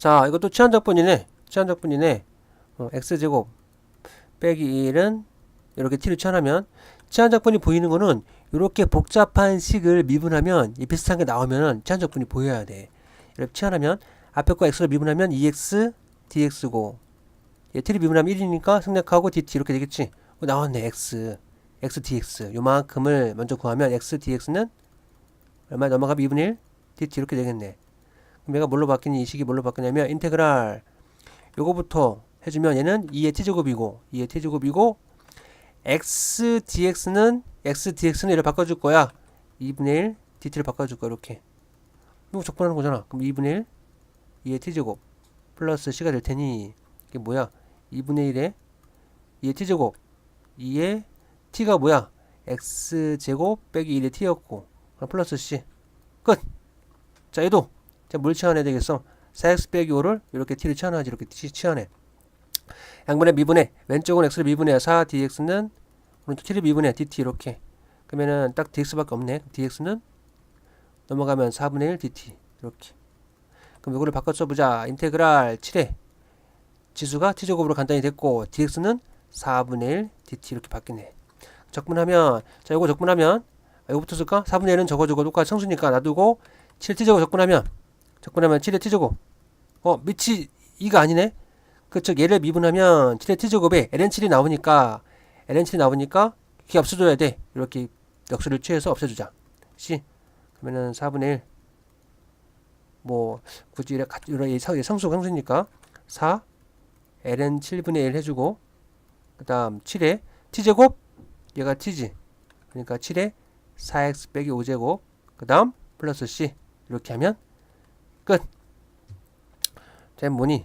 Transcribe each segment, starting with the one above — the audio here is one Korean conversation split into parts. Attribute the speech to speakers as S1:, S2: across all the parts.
S1: 자, 이것도 치환적분이네. 치환적분이네. 어, x제곱 빼기 1은 이렇게 t를 치환하면 치환적분이 보이는 거는 이렇게 복잡한 식을 미분하면 이 비슷한 게 나오면 치환적분이 보여야 돼. 이렇게 치환하면 앞에 거 x를 미분하면 2x dx고 얘 t를 미분하면 1이니까 생략하고 dt 이렇게 되겠지. 어, 나왔네 x x dx 요만큼을 먼저 구하면 x dx는 얼마 넘어가면 2분의 1 dt 이렇게 되겠네. 얘가 뭘로 바뀌니? 이 식이 뭘로 바뀌냐면 인테그랄. 요거부터 해주면 얘는 2의 t제곱이고 2의 t제곱이고 x dx는 x dx는 얘를 바꿔줄 거야. 2분의 1 dt를 바꿔줄 거야 이렇게. 이거 적분하는 거잖아. 그럼 2분의 1 2의 t제곱 플러스 c가 될 테니 이게 뭐야? 2분의 1에 2의 t제곱 2의 t가 뭐야? x제곱 빼기 1의 t였고 플러스 c. 끝 자 얘도 자, 뭘 치환해야 되겠어. 4x 빼기 5를 이렇게 t를 치환하지 이렇게 t 치환해. 양분의 미분의 왼쪽은 x를 미분해 4 dx는 오른쪽 t를 미분해 dt 이렇게. 그러면은 딱 dx밖에 없네. dx는 넘어가면 4분의 1 dt 이렇게. 그럼 이거를 바꿔 써보자. 인테그랄 7에 지수가 t제곱으로 간단히 됐고 dx는 4분의 1 dt 이렇게 바뀌네. 적분하면 자 이거 적분하면 아, 이거부터 쓸까? 4분의 1은 저거 저거 똑같이 성수니까 놔두고 7 t제곱 적분하면 적분하면 7의 t제곱 어 밑이 2가 아니네? 그즉 얘를 미분하면 7의 t제곱에 ln7이 나오니까 ln7이 나오니까 그게 없어져야 돼. 이렇게 역수를 취해서 없애주자. c 그러면은 4분의 1뭐 굳이 성- 성수 상수니까 4 ln 7분의 1 해주고 그 다음 7에 t제곱? 얘가 t지. 그러니까 7에 4x 빼기 5제곱. 그 다음 플러스 c. 이렇게 하면 끝. 자, 뭐니?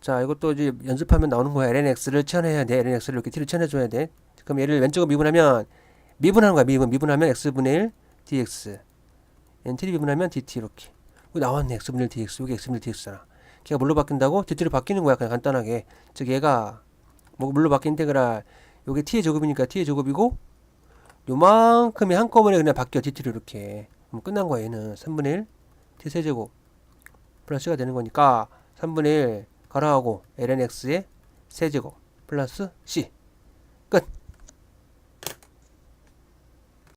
S1: 자, 이것도 이제 연습하면 나오는 거야. lnx를 치환해야 돼. lnx를 이렇게 t를 치환해줘야 돼. 그럼 얘를 왼쪽으로 미분하면 미분하는 거야. 미분. 미분하면 x분의 1 dx. 얘는 t를 미분하면 dt 이렇게. 나왔네. x분의 1 dx. 여기 x분의 1 dx잖아. 걔가 뭘로 바뀐다고? dt로 바뀌는 거야. 그냥 간단하게. 즉 얘가 뭐 뭘로 바뀐 인테그랄 요게 t의 제곱이니까 t의 제곱이고 요만큼이 한꺼번에 그냥 바뀌어 dt로 이렇게. 그럼 끝난 거야. 얘는 3분의 1 t 세제곱 플러스가 되는 거니까 3분의 1 가로하고 lnx의 세제곱 플러스 c